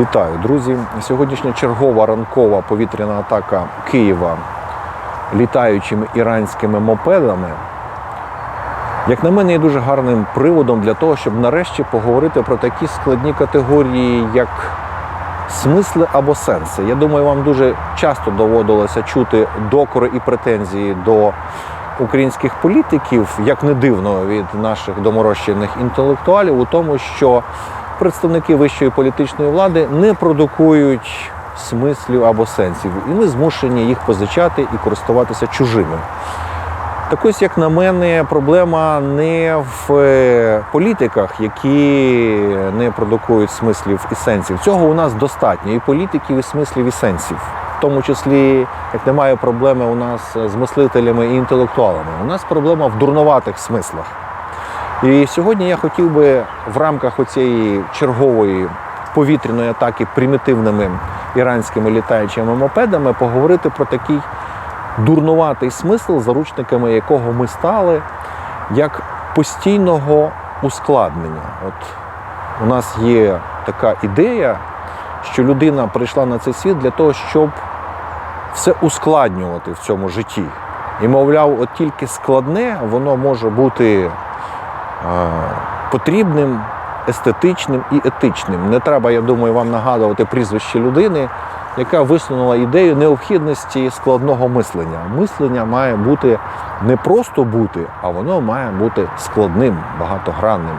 Вітаю, друзі! Сьогоднішня чергова ранкова повітряна атака Києва літаючими іранськими мопедами, як на мене, є дуже гарним приводом для того, щоб нарешті поговорити про такі складні категорії, як смисли або сенси. Я думаю, вам дуже часто доводилося чути докори і претензії до українських політиків, як не дивно від наших доморощених інтелектуалів, у тому, що представники вищої політичної влади не продукують смислів або сенсів, і ми змушені їх позичати і користуватися чужими. Так ось, як на мене, проблема не в е, політиках, які не продукують смислів і сенсів. Цього у нас достатньо і політиків, і смислів, і сенсів. В тому числі, як немає проблеми у нас з мислителями і інтелектуалами. У нас проблема в дурноватих смислах. І сьогодні я хотів би в рамках оцієї чергової повітряної атаки примітивними іранськими літаючими мопедами поговорити про такий дурнуватий смисл, заручниками якого ми стали, як постійного ускладнення. От у нас є така ідея, що людина прийшла на цей світ для того, щоб все ускладнювати в цьому житті. І, мовляв, от тільки складне, воно може бути потрібним, естетичним і етичним. Не треба, я думаю, вам нагадувати прізвище людини, яка висунула ідею необхідності складного мислення. Мислення має бути не просто бути, а воно має бути складним, багатогранним.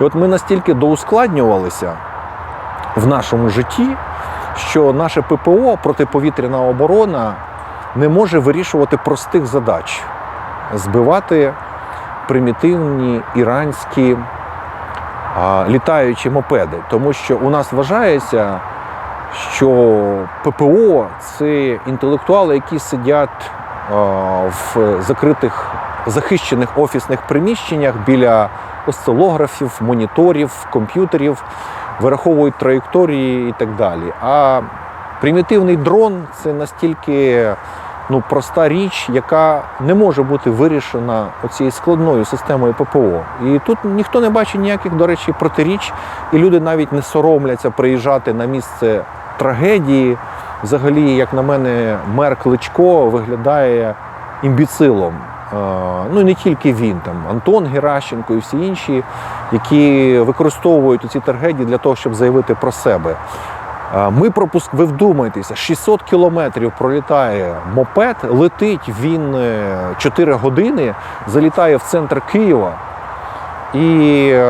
І от ми настільки доускладнювалися в нашому житті, що наше ППО, протиповітряна оборона, не може вирішувати простих задач, збивати примітивні іранські а, літаючі мопеди. Тому що у нас вважається, що ППО це інтелектуали, які сидять а, в закритих захищених офісних приміщеннях біля осцилографів, моніторів, комп'ютерів, вираховують траєкторії і так далі. А примітивний дрон це настільки ну, проста річ, яка не може бути вирішена оцією складною системою ППО. І тут ніхто не бачить ніяких, до речі, протиріч, і люди навіть не соромляться приїжджати на місце трагедії. Взагалі, як на мене, мер Кличко виглядає імбіцилом. Ну і не тільки він, там Антон Геращенко і всі інші, які використовують ці трагедії для того, щоб заявити про себе. Е, Ми пропуск... Ви вдумайтеся, 600 кілометрів пролітає мопед, летить він е, 4 години, залітає в центр Києва і е,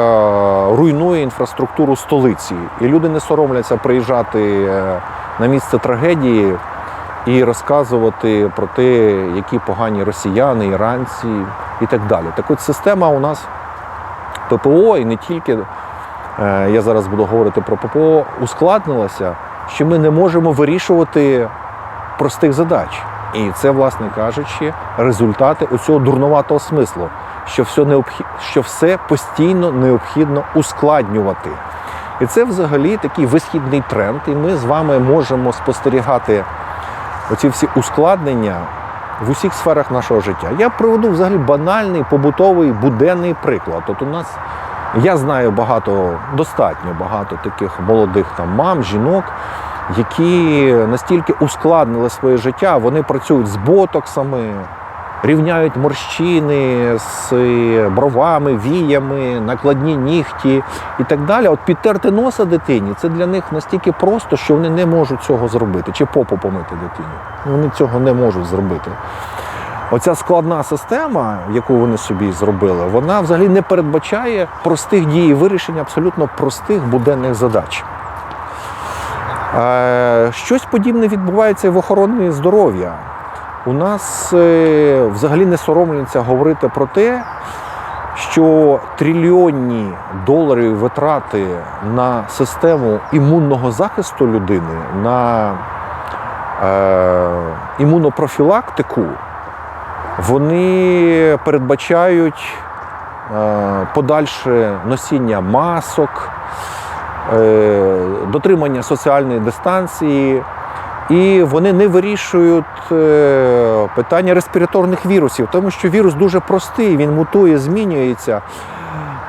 руйнує інфраструктуру столиці. І люди не соромляться приїжджати е, на місце трагедії і розказувати про те, які погані росіяни, іранці і так далі. Так от система у нас ППО і не тільки е, я зараз буду говорити про ППО, ускладнилася, що ми не можемо вирішувати простих задач. І це, власне кажучи, результати оцього дурнуватого смислу, що все, необхід... що все постійно необхідно ускладнювати. І це взагалі такий висхідний тренд, і ми з вами можемо спостерігати оці всі ускладнення в усіх сферах нашого життя. Я приведу взагалі банальний побутовий буденний приклад. От у нас я знаю багато, достатньо багато таких молодих там мам, жінок, які настільки ускладнили своє життя, вони працюють з ботоксами, рівняють морщини з бровами, віями, накладні нігті і так далі. От підтерти носа дитині це для них настільки просто, що вони не можуть цього зробити. Чи попу помити дитині. Вони цього не можуть зробити. Оця складна система, яку вони собі зробили, вона взагалі не передбачає простих дій вирішення абсолютно простих буденних задач. Е, Щось подібне відбувається і в охороні здоров'я. У нас е, взагалі не соромляться говорити про те, що трильйонні доларів витрати на систему імунного захисту людини, на е, імунопрофілактику, вони передбачають е, подальше носіння масок, е, дотримання соціальної дистанції, і вони не вирішують е, питання респіраторних вірусів, тому що вірус дуже простий, він мутує, змінюється.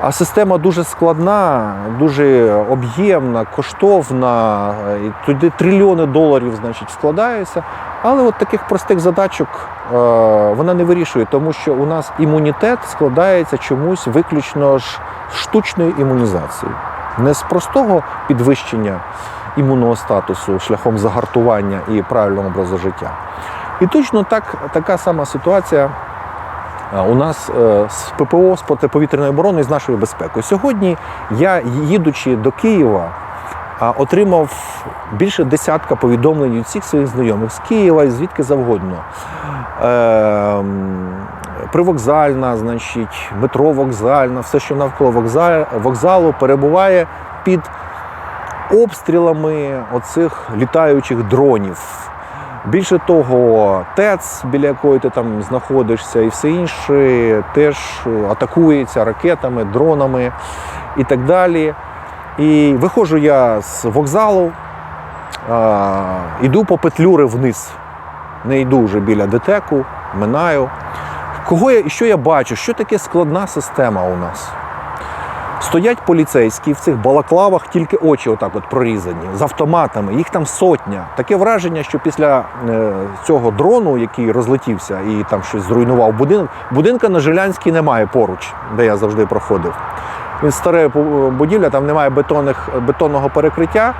А система дуже складна, дуже об'ємна, коштовна. І туди трильйони доларів значить, вкладаються. Але от таких простих задачок е, вона не вирішує, тому що у нас імунітет складається чомусь виключно ж штучної імунізації, не з простого підвищення імунного статусу шляхом загартування і правильного образу життя. І точно так, така сама ситуація у нас е, з ППО, з протиповітряної оборони, з нашою безпекою. Сьогодні я, їдучи до Києва, отримав більше десятка повідомлень від всіх своїх знайомих з Києва і звідки завгодно. Е, привокзальна, значить, метро вокзальна, все, що навколо вокзалу перебуває під обстрілами оцих літаючих дронів. Більше того, ТЕЦ, біля якої ти там знаходишся, і все інше теж атакується ракетами, дронами і так далі. І виходжу я з вокзалу, а, іду по петлюри вниз. Не йду вже біля ДТЕКу, минаю. Кого я, і що я бачу? Що таке складна система у нас? Стоять поліцейські в цих балаклавах, тільки очі отак от прорізані, з автоматами, їх там сотня. Таке враження, що після е, цього дрону, який розлетівся і там щось зруйнував будинок, будинка на Жилянській немає поруч, де я завжди проходив. Він старе бу- будівля, там немає бетонних, бетонного перекриття.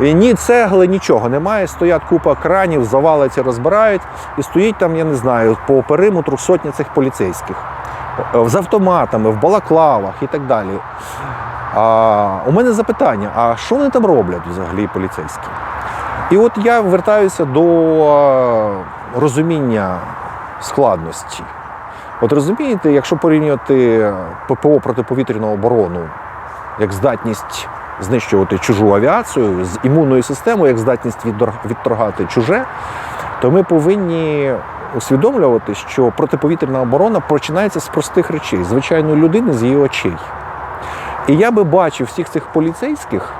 І ні цегли, нічого немає. Стоять купа кранів, завалиться, розбирають. І стоїть там, я не знаю, по периметру сотні цих поліцейських. Е, З автоматами, в балаклавах і так далі. А, у мене запитання: а що вони там роблять взагалі поліцейські? І от я вертаюся до е, розуміння складності. От розумієте, якщо порівнювати ППО протиповітряну оборону як здатність знищувати чужу авіацію з імунною системою, як здатність відторгати чуже, то ми повинні усвідомлювати, що протиповітряна оборона починається з простих речей, звичайної людини з її очей. І я би бачив всіх цих поліцейських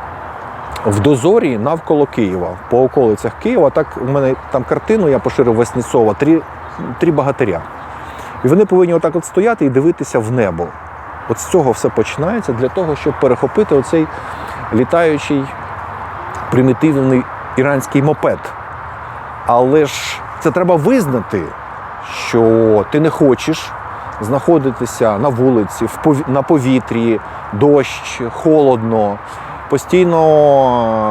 в дозорі навколо Києва, по околицях Києва. Так у мене там картину я поширив Васнецова, три, три богатиря. І вони повинні отак от стояти і дивитися в небо. От з цього все починається для того, щоб перехопити оцей літаючий примітивний іранський мопед. Але ж це треба визнати, що ти не хочеш знаходитися на вулиці, на повітрі, дощ, холодно, постійно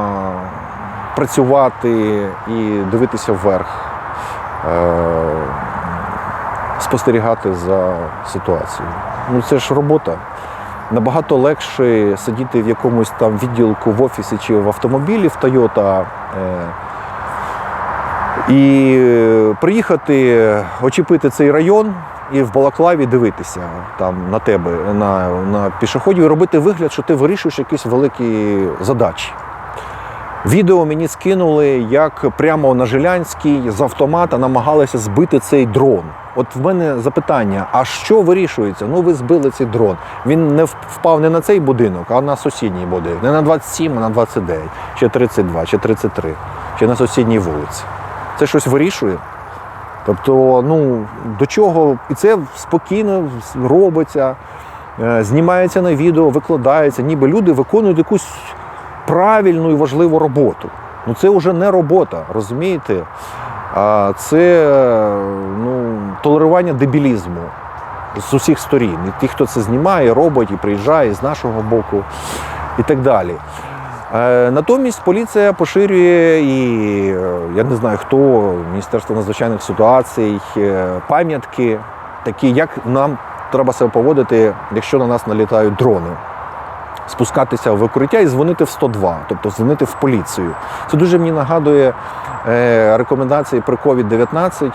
е, працювати і дивитися вверх, е, спостерігати за ситуацією. Ну це ж робота. Набагато легше сидіти в якомусь там відділку в офісі чи в автомобілі в Toyota. І е, приїхати, очепити цей район і в Балаклаві дивитися там на тебе, на, на пішоходів, і робити вигляд, що ти вирішуєш якісь великі задачі. Відео мені скинули, як прямо на Жилянській з автомата намагалися збити цей дрон. От в мене запитання: а що вирішується? Ну, ви збили цей дрон. Він не впав не на цей будинок, а на сусідній будинок. Не на 27, а на 29, чи 32, чи 33, чи на сусідній вулиці. Це щось вирішує. Тобто, ну до чого, і це спокійно робиться, е, знімається на відео, викладається, ніби люди виконують якусь правильну і важливу роботу. Ну це вже не робота, розумієте? А це ну, толерування дебілізму з усіх сторін. І ті, хто це знімає, робить і приїжджає з нашого боку і так далі. Е, Натомість поліція поширює і е, я не знаю хто, Міністерство надзвичайних ситуацій, е, пам'ятки, такі, як нам треба себе поводити, якщо на нас налітають дрони. Спускатися в укриття і дзвонити в 102, тобто дзвонити в поліцію. Це дуже мені нагадує рекомендації при COVID-19 е,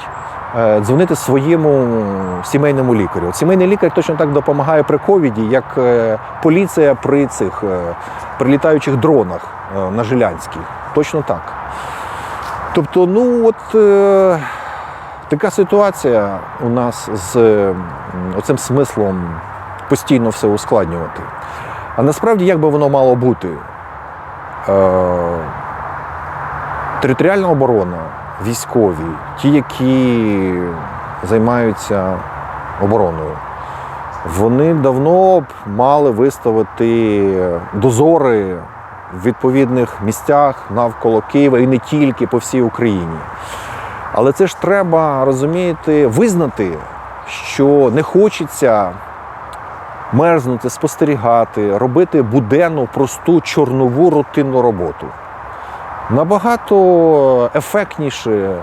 дзвонити своєму сімейному лікарю. От Сімейний лікар точно так допомагає при ковіді, як е, поліція при цих е, прилітаючих дронах е, на Жилянській. Точно так. Тобто, ну от е, така ситуація у нас з е, оцим смислом постійно все ускладнювати. А насправді, як би воно мало бути? Е, територіальна оборона, військові, ті, які займаються обороною, вони давно б мали виставити дозори в відповідних місцях навколо Києва і не тільки по всій Україні. Але це ж треба розумієте, визнати, що не хочеться мерзнути, спостерігати, робити буденну, просту, чорнову рутинну роботу. Набагато ефектніше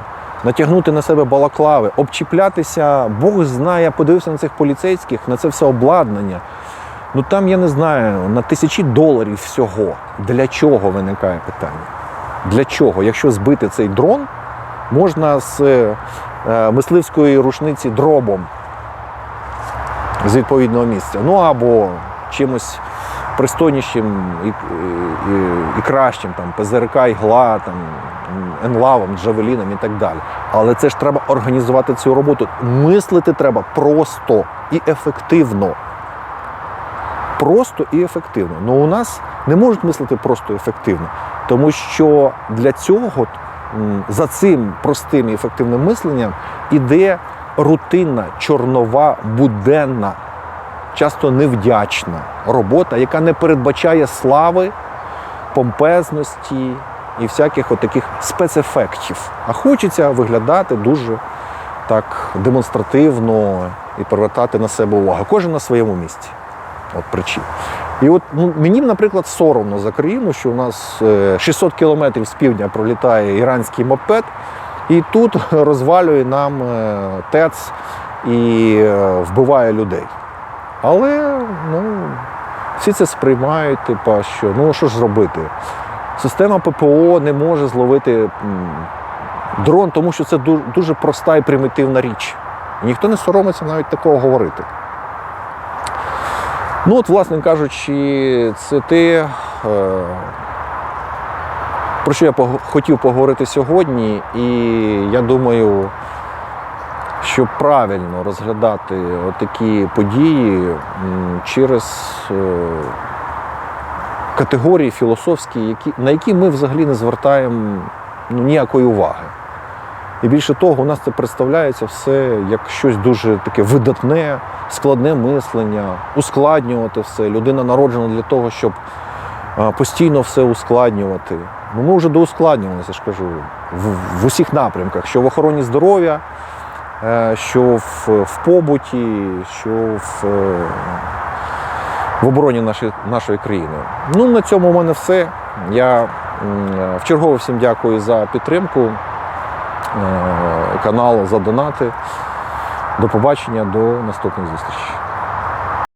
натягнути на себе балаклави, обчіплятися, Бог знає, я подивився на цих поліцейських, на це все обладнання. Ну там, я не знаю, на тисячі доларів всього. Для чого виникає питання? Для чого? Якщо збити цей дрон, можна з е, мисливської рушниці дробом з відповідного місця. Ну або чимось пристойнішим і, і, і кращим, там, ПЗРК, ігла, там, енлавом, джавеліном і так далі. Але це ж треба організувати цю роботу. Мислити треба просто і ефективно. Просто і ефективно. Ну у нас не можуть мислити просто і ефективно, тому що для цього за цим простим і ефективним мисленням іде рутинна, чорнова, буденна, часто невдячна робота, яка не передбачає слави, помпезності і всяких от таких спецефектів. А хочеться виглядати дуже так демонстративно і привертати на себе увагу. Кожен на своєму місці. От причин. І от ну, мені, наприклад, соромно за країну, що у нас е, 600 кілометрів з півдня пролітає іранський мопед, і тут розвалює нам е, ТЕЦ і е, вбиває людей. Але ну, всі це сприймають, типа, що ну що ж зробити? Система ППО не може зловити дрон, тому що це дуже проста і примітивна річ. Ніхто не соромиться навіть такого говорити. Ну, от, власне кажучи, це те, е, про що я хотів поговорити сьогодні, і я думаю, що правильно розглядати такі події через е, категорії філософські, які, на які ми взагалі не звертаємо ну, ніякої уваги. І більше того, у нас це представляється все як щось дуже таке видатне, складне мислення, ускладнювати все. Людина народжена для того, щоб постійно все ускладнювати. Ну, ми вже доускладнювалися, я ж кажу, в, в усіх напрямках, що в охороні здоров'я, що в, в побуті, що в, е, в обороні нашої, нашої країни. Ну, на цьому у мене все. Я м, в чергове всім дякую за підтримку е, каналу, за донати. До побачення, до наступних зустрічей.